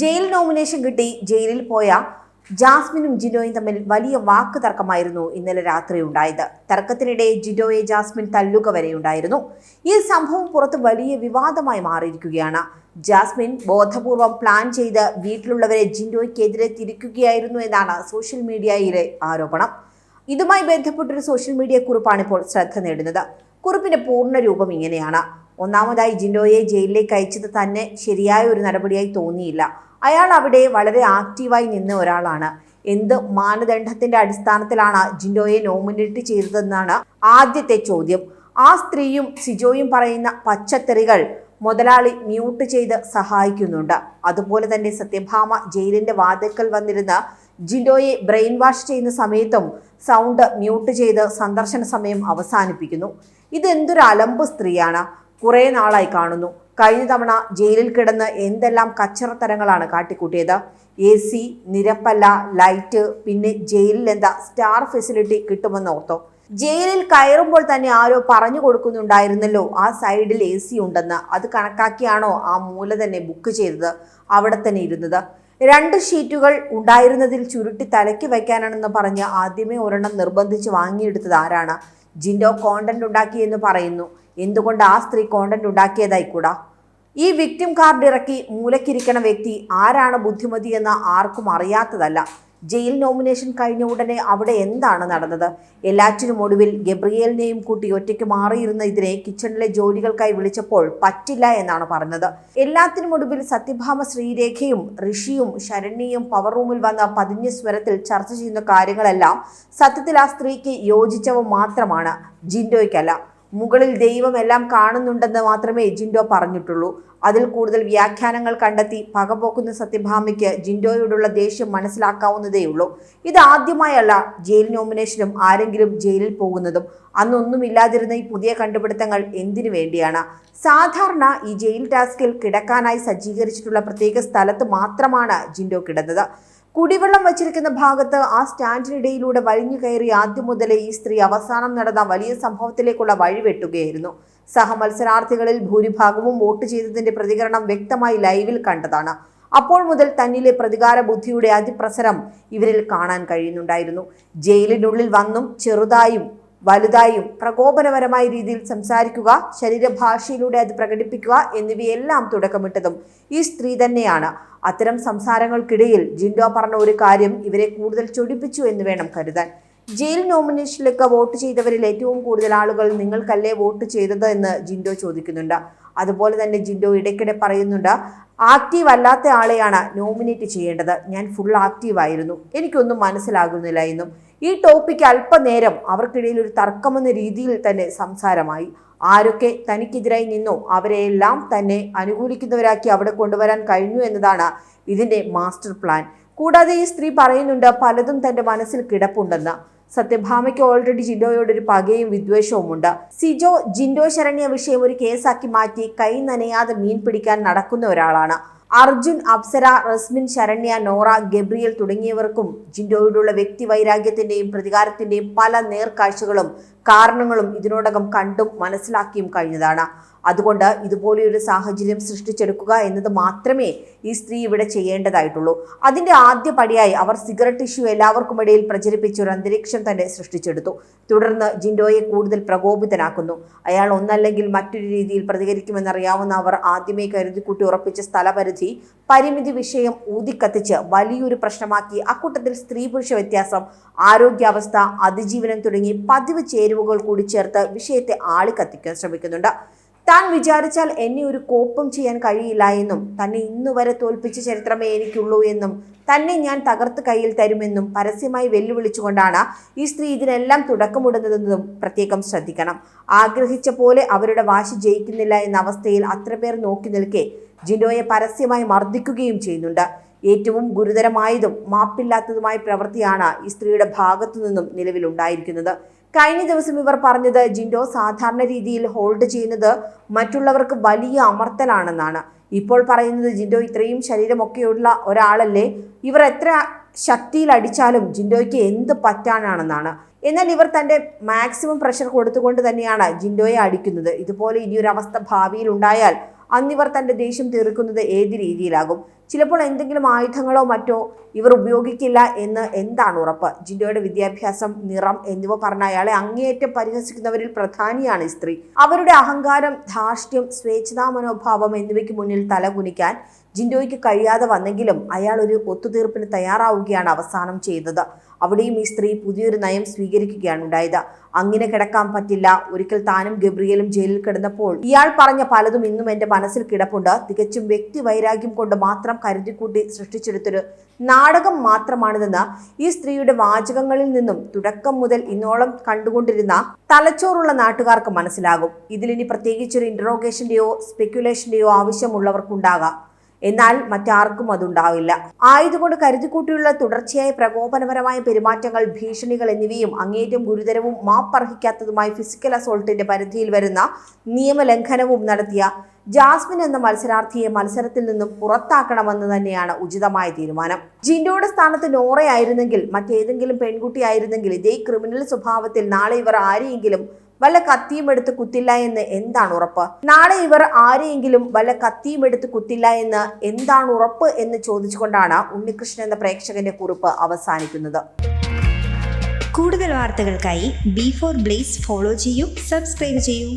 Jail nomination കിട്ടി ജയിലിൽ പോയ ജാസ്മിനും ജിനോയും തമ്മിൽ വലിയ വാക്ക് തർക്കമായിരുന്നു ഇന്നലെ രാത്രി ഉണ്ടായത്. തർക്കത്തിനിടെ ജിനോയെ ജാസ്മിൻ തല്ലുക വരെ ഉണ്ടായിരുന്നു ഈ സംഭവം പുറത്ത് വലിയ വിവാദമായി മാറിയിരിക്കുകയാണ്. ജാസ്മിൻ ബോധപൂർവം പ്ലാൻ ചെയ്ത് വീട്ടിലുള്ളവരെ ജിനോയ്ക്കെതിരെ തിരിക്കുകയായിരുന്നു എന്നാണ് സോഷ്യൽ മീഡിയയിലെ ആരോപണം. ഇതുമായി ബന്ധപ്പെട്ടൊരു സോഷ്യൽ മീഡിയ കുറിപ്പാണ് ഇപ്പോൾ ശ്രദ്ധ നേടുന്നത്. കുറിപ്പിന്റെ പൂർണ രൂപം ഇങ്ങനെയാണ്. ഒന്നാമതായി ജിൻഡോയെ ജയിലിലേക്ക് അയച്ചത് തന്നെ ശരിയായ ഒരു നടപടിയായി തോന്നിയില്ല. അയാൾ അവിടെ വളരെ ആക്റ്റീവായി നിന്ന ഒരാളാണ്. എന്ത് മാനദണ്ഡത്തിന്റെ അടിസ്ഥാനത്തിലാണ് ജിൻഡോയെ നോമിനേറ്റ് ചെയ്തതെന്നാണ് ആദ്യത്തെ ചോദ്യം. ആ സ്ത്രീയും സിജോയും പറയുന്ന പച്ചത്തെറികൾ മുതലാളി മ്യൂട്ട് ചെയ്ത് സഹായിക്കുന്നുണ്ട്. അതുപോലെ തന്നെ സത്യഭാമ ജയിലിന്റെ വാതിക്കൽ വന്നിരുന്ന ജിൻഡോയെ ബ്രെയിൻ വാഷ് ചെയ്യുന്ന സമയത്തും സൗണ്ട് മ്യൂട്ട് ചെയ്ത് സന്ദർശന സമയം അവസാനിപ്പിക്കുന്നു. ഇതെന്തൊരു അലമ്പ് സ്ത്രീയാണ്. കുറേ നാളായി കാണുന്നു. കഴിഞ്ഞ തവണ ജയിലിൽ കിടന്ന് എന്തെല്ലാം കച്ചറത്തരങ്ങളാണ് കാട്ടിക്കൂട്ടിയത്? എ സി നിരപ്പല്ല ലൈറ്റ് പിന്നെ ജയിലിൽ എന്താ സ്റ്റാർ ഫെസിലിറ്റി കിട്ടുമെന്ന് ഓർത്തോ? ജയിലിൽ കയറുമ്പോൾ തന്നെ ആരോ പറഞ്ഞു കൊടുക്കുന്നുണ്ടായിരുന്നല്ലോ ആ സൈഡിൽ എ സി ഉണ്ടെന്ന്. അത് കണക്കാക്കിയാണോ ആ മൂല തന്നെ ബുക്ക് ചെയ്തത്? അവിടെ തന്നെ ഇരുന്നത്. രണ്ട് ഷീറ്റുകൾ ഉണ്ടായിരുന്നതിൽ ചുരുട്ടി തലയ്ക്ക് വയ്ക്കാനാണെന്ന് പറഞ്ഞ് ആദ്യമേ ഒരെണ്ണം നിർബന്ധിച്ച് വാങ്ങിയെടുത്തത് ആരാണ്? ജിൻഡോ കോണ്ടന്റ് ഉണ്ടാക്കിയെന്ന് പറയുന്നു. എന്തുകൊണ്ട് ആ സ്ത്രീ കോണ്ടന്റ് ഉണ്ടാക്കിയതായിക്കൂടാ ഈ വിക്ടിം കാർഡ് ഇറക്കി മൂലക്കിരിക്കണ വ്യക്തി ആരാണ് ബുദ്ധിമതി എന്ന് ആർക്കും അറിയാത്തതല്ല. ജയിൽ നോമിനേഷൻ കഴിഞ്ഞ ഉടനെ അവിടെ എന്താണ് നടന്നത്? എല്ലാറ്റിനും ഒടുവിൽ ഗബ്രിയേലിനെയും കൂട്ടി ഒറ്റയ്ക്ക് മാറിയിരുന്ന ഇതിനെ കിച്ചണിലെ ജോലികൾക്കായി വിളിച്ചപ്പോൾ പറ്റില്ല എന്നാണ് പറഞ്ഞത്. എല്ലാത്തിനും ഒടുവിൽ സത്യഭാമ ശ്രീരേഖയും ഋഷിയും ശരണ്യയും പവർ റൂമിൽ വന്ന പതിഞ്ഞ സ്വരത്തിൽ ചർച്ച ചെയ്യുന്ന കാര്യങ്ങളെല്ലാം സത്യത്തിൽ ആ സ്ത്രീക്ക് യോജിച്ചവ മാത്രമാണ്. ജിൻഡോയ്ക്കല്ല. മുകളിൽ ദൈവം എല്ലാം കാണുന്നുണ്ടെന്ന് മാത്രമേ ജിൻഡോ പറഞ്ഞിട്ടുള്ളൂ. അതിൽ കൂടുതൽ വ്യാഖ്യാനങ്ങൾ കണ്ടെത്തി പകപോക്കുന്ന സത്യഭാമയ്ക്ക് ജിൻഡോയോടുള്ള ദേഷ്യം മനസ്സിലാക്കാവുന്നതേയുള്ളൂ. ഇത് ആദ്യമായല്ല ജയിൽ നോമിനേഷനും ആരെങ്കിലും ജയിലിൽ പോകുന്നതും. അന്നൊന്നുമില്ലാതിരുന്ന ഈ പുതിയ കണ്ടുപിടുത്തങ്ങൾ എന്തിനു വേണ്ടിയാണ്? സാധാരണ ഈ ജയിൽ ടാസ്കിൽ കിടക്കാനായി സജ്ജീകരിച്ചിട്ടുള്ള പ്രത്യേക സ്ഥലത്ത് മാത്രമാണ് ജിൻഡോ കിടന്നത്. കുടിവെള്ളം വച്ചിരിക്കുന്ന ഭാഗത്ത് ആ സ്റ്റാൻഡിനിടയിലൂടെ വലിഞ്ഞു കയറി ആദ്യം മുതലേ ഈ സ്ത്രീ അവസാനം നടന്ന വലിയ സംഭവത്തിലേക്കുള്ള വഴിവെട്ടുകയായിരുന്നു സഹമത്സരാർത്ഥികളിൽ ഭൂരിഭാഗവും വോട്ട് ചെയ്തതിന്റെ പ്രതികരണം വ്യക്തമായി ലൈവിൽ കണ്ടതാണ്. അപ്പോൾ മുതൽ തന്നിലെ പ്രതികാര ബുദ്ധിയുടെ അതിപ്രസരം ഇവരിൽ കാണാൻ കഴിയുന്നുണ്ടായിരുന്നു. ജയിലിനുള്ളിൽ വന്നും ചെറുതായും വലുതായും പ്രകോപനപരമായ രീതിയിൽ സംസാരിക്കുക ശരീരഭാഷയിലൂടെ അത് പ്രകടിപ്പിക്കുക എന്നിവയെല്ലാം തുടക്കമിട്ടതും ഈ സ്ത്രീ തന്നെയാണ്. അത്തരം സംസാരങ്ങൾക്കിടയിൽ ജിൻഡോ പറഞ്ഞ ഒരു കാര്യം ഇവരെ കൂടുതൽ ചൊടിപ്പിച്ചു എന്ന് വേണം കരുതാൻ. ജയിൽ നോമിനേഷനിലേക്ക് വോട്ട് ചെയ്തവരിൽ ഏറ്റവും കൂടുതൽ ആളുകൾ നിങ്ങൾക്കല്ലേ വോട്ട് ചെയ്തത് എന്ന് ജിൻഡോ ചോദിക്കുന്നുണ്ട്. അതുപോലെ തന്നെ ജിൻഡോ ഇടയ്ക്കിടെ പറയുന്നുണ്ട് ആക്റ്റീവ് അല്ലാത്ത ആളെയാണ് നോമിനേറ്റ് ചെയ്യേണ്ടത്. ഞാൻ ഫുൾ ആക്റ്റീവ് ആയിരുന്നു. എനിക്കൊന്നും മനസ്സിലാകുന്നില്ല എന്നും. ഈ ടോപ്പിക്ക് അല്പനേരം അവർക്കിടയിൽ ഒരു തർക്കമെന്ന രീതിയിൽ തന്നെ സംസാരമായി. ആരൊക്കെ തനിക്കെതിരായി നിന്നോ അവരെയെല്ലാം തന്നെ അനുകൂലിക്കുന്നവരാക്കി അവിടെ കൊണ്ടുവരാൻ കഴിഞ്ഞു എന്നതാണ് ഇതിന്റെ മാസ്റ്റർ പ്ലാൻ. കൂടാതെ ഈ സ്ത്രീ പറയുന്നുണ്ട് പലതും തന്റെ മനസ്സിൽ കിടപ്പുണ്ടെന്ന്. സത്യഭാമയ്ക്ക് ഓൾറെഡി ജിൻഡോയോട് ഒരു പകയും വിദ്വേഷവും ഉണ്ട്. സിജോ ജിൻഡോ ശരണ്യ വിഷയം ഒരു കേസാക്കി മാറ്റി കൈ നനയാതെ മീൻ പിടിക്കാൻ നടക്കുന്ന ഒരാളാണ്. അർജുൻ അപ്സര റസ്മിൻ ശരണ്യ നോറ ഗബ്രിയൽ തുടങ്ങിയവർക്കും ജിൻഡോയോടുള്ള വ്യക്തി വൈരാഗ്യത്തിന്റെയും പ്രതികാരത്തിന്റെയും പല നേർക്കാഴ്ചകളും കാരണങ്ങളും ഇതിനോടകം കണ്ടും മനസ്സിലാക്കിയും കഴിഞ്ഞതാണ്. അതുകൊണ്ട് ഇതുപോലെയൊരു സാഹചര്യം സൃഷ്ടിച്ചെടുക്കുക എന്നത് മാത്രമേ ഈ സ്ത്രീ ഇവിടെ ചെയ്യേണ്ടതായിട്ടുള്ളൂ. അതിന്റെ ആദ്യ പടിയായി അവർ സിഗരറ്റ് ഇഷ്യൂ എല്ലാവർക്കും ഇടയിൽ പ്രചരിപ്പിച്ച ഒരു അന്തരീക്ഷം തന്നെ സൃഷ്ടിച്ചെടുത്തു. തുടർന്ന് ജിൻഡോയെ കൂടുതൽ പ്രകോപിതനാക്കുന്നു. അയാൾ ഒന്നല്ലെങ്കിൽ മറ്റൊരു രീതിയിൽ പ്രതികരിക്കുമെന്നറിയാവുന്ന അവർ ആദ്യമേ കരുതിക്കൂട്ടി ഉറപ്പിച്ച സ്ഥലപരിധി പരിമിതി വിഷയം ഊതിക്കത്തിച്ച് വലിയൊരു പ്രശ്നമാക്കി. അക്കൂട്ടത്തിൽ സ്ത്രീ പുരുഷ വ്യത്യാസം ആരോഗ്യാവസ്ഥ അതിജീവനം തുടങ്ങി പതിവ് ചേരുവകൾ കൂടി ചേർത്ത് വിഷയത്തെ ആളിക്കത്തിക്കാൻ ശ്രമിക്കുന്നുണ്ട്. താൻ വിചാരിച്ചാൽ എന്നെ ഒരു കോപ്പം ചെയ്യാൻ കഴിയില്ല എന്നും തന്നെ ഇന്നുവരെ തോൽപ്പിച്ച ചരിത്രമേ എനിക്കുള്ളൂ എന്നും തന്നെ ഞാൻ തകർത്ത് കയ്യിൽ തരുമെന്നും പരസ്യമായി വെല്ലുവിളിച്ചുകൊണ്ടാണ് ഈ സ്ത്രീ ഇതിനെല്ലാം തുടക്കമിടുന്നതെന്നതും പ്രത്യേകം ശ്രദ്ധിക്കണം. ആഗ്രഹിച്ച പോലെ അവരുടെ വാശി ജയിക്കുന്നില്ല എന്ന അവസ്ഥയിൽ അത്ര പേർ നോക്കി നിൽക്കെ ജിനോയെ പരസ്യമായി മർദ്ദിക്കുകയും ചെയ്യുന്നുണ്ട്. ഏറ്റവും ഗുരുതരമായതും മാപ്പില്ലാത്തതുമായ പ്രവൃത്തിയാണ് ഈ സ്ത്രീയുടെ ഭാഗത്തു നിന്നും നിലവിലുണ്ടായിരിക്കുന്നത്. കഴിഞ്ഞ ദിവസം ഇവർ പറഞ്ഞത് ജിൻഡോ സാധാരണ രീതിയിൽ ഹോൾഡ് ചെയ്യുന്നത് മറ്റുള്ളവർക്ക് വലിയ അമർത്തലാണെന്നാണ്. ഇപ്പോൾ പറയുന്നത് ജിൻഡോ ഇത്രയും ശരീരമൊക്കെയുള്ള ഒരാളല്ലേ? ഇവർ എത്ര ശക്തിയിൽ അടിച്ചാലും ജിൻഡോയ്ക്ക് എന്ത് പറ്റാനാണെന്നാണ്. എന്നാൽ ഇവർ തന്റെ മാക്സിമം പ്രഷർ കൊടുത്തുകൊണ്ട് തന്നെയാണ് ജിൻഡോയെ അടിക്കുന്നത്. ഇതുപോലെ ഇനിയൊരവസ്ഥ ഭാവിയിൽ ഉണ്ടായാൽ അന്നിവർ തന്റെ ദേഷ്യം തീർക്കുന്നത് ഏത് രീതിയിലാകും? ചിലപ്പോൾ എന്തെങ്കിലും ആയുധങ്ങളോ മറ്റോ ഇവർ ഉപയോഗിക്കില്ല എന്ന് എന്താണ് ഉറപ്പ്? ജിൻഡോയുടെ വിദ്യാഭ്യാസം നിറം എന്നിവ പറഞ്ഞ അയാളെ അങ്ങേയറ്റം പരിഹസിക്കുന്നവരിൽ പ്രധാനിയാണ് സ്ത്രീ. അവരുടെ അഹങ്കാരം ധാർഷ്ട്യം സ്വേച്ഛതാ മനോഭാവം എന്നിവയ്ക്ക് മുന്നിൽ തലകുനിക്കാൻ ജിൻഡോയ്ക്ക് കഴിയാതെ വന്നെങ്കിലും അയാൾ ഒരു ഒത്തുതീർപ്പിന് തയ്യാറാവുകയാണ് അവസാനം ചെയ്തത്. അവിടെയും ഈ സ്ത്രീ പുതിയൊരു നയം സ്വീകരിക്കുകയാണ് ഉണ്ടായത്. അങ്ങനെ കിടക്കാൻ പറ്റില്ല. ഒരിക്കൽ താനും ഗബ്രിയലും ജയിലിൽ കിടന്നപ്പോൾ ഇയാൾ പറഞ്ഞ പലതും ഇന്നും എന്റെ മനസ്സിൽ കിടപ്പുണ്ട്. തികച്ചും വ്യക്തി വൈരാഗ്യം കൊണ്ട് മാത്രം കരുതിക്കൂട്ടി സൃഷ്ടിച്ചെടുത്തൊരു നാടകം മാത്രമാണിതെന്ന് ഈ സ്ത്രീയുടെ വാചകങ്ങളിൽ നിന്നും തുടക്കം മുതൽ ഇന്നോളം കണ്ടുകൊണ്ടിരുന്ന തലച്ചോറുള്ള നാട്ടുകാർക്ക് മനസ്സിലാകും. ഇതിലിനി പ്രത്യേകിച്ചൊരു ഇന്ററോഗേഷന്റെയോ സ്പെക്യുലേഷന്റെയോ ആവശ്യമുള്ളവർക്കുണ്ടാകാം. എന്നാൽ മറ്റാർക്കും അതുണ്ടാവില്ല. ആയതുകൊണ്ട് കരുതിക്കൂട്ടിയുള്ള തുടർച്ചയായ പ്രകോപനപരമായ പെരുമാറ്റങ്ങൾ ഭീഷണികൾ എന്നിവയും അങ്ങേറ്റം ഗുരുതരവും മാപ്പർഹിക്കാത്തതുമായ ഫിസിക്കൽ അസോൾട്ടിന്റെ പരിധിയിൽ വരുന്ന നിയമലംഘനവും നടത്തിയ ജാസ്മിൻ എന്ന മത്സരാർത്ഥിയെ മത്സരത്തിൽ നിന്നും പുറത്താക്കണമെന്ന് തന്നെയാണ് ഉചിതമായ തീരുമാനം. ജിൻഡോയുടെ സ്ഥാനത്ത് നോറയായിരുന്നെങ്കിൽ മറ്റേതെങ്കിലും പെൺകുട്ടിയായിരുന്നെങ്കിൽ ഇതേ ക്രിമിനൽ സ്വഭാവത്തിൽ നാളെ ഇവർ ആരെയെങ്കിലും വല്ല കത്തിയും എടുത്ത് കുത്തില്ല എന്ന് എന്താണ് ഉറപ്പ്? നാളെ ഇവർ ആരെയെങ്കിലും വല്ല കത്തിയും എടുത്ത് കുത്തില്ല എന്ന് എന്താണ് ഉറപ്പ് എന്ന് ചോദിച്ചുകൊണ്ടാണ് ഉണ്ണികൃഷ്ണൻ എന്ന പ്രേക്ഷകന്റെ കുറിപ്പ് അവസാനിക്കുന്നത്. കൂടുതൽ വാർത്തകൾക്കായി ബി ഫോർ ബ്ലേസ് ഫോളോ ചെയ്യൂ സബ്സ്ക്രൈബ് ചെയ്യൂ.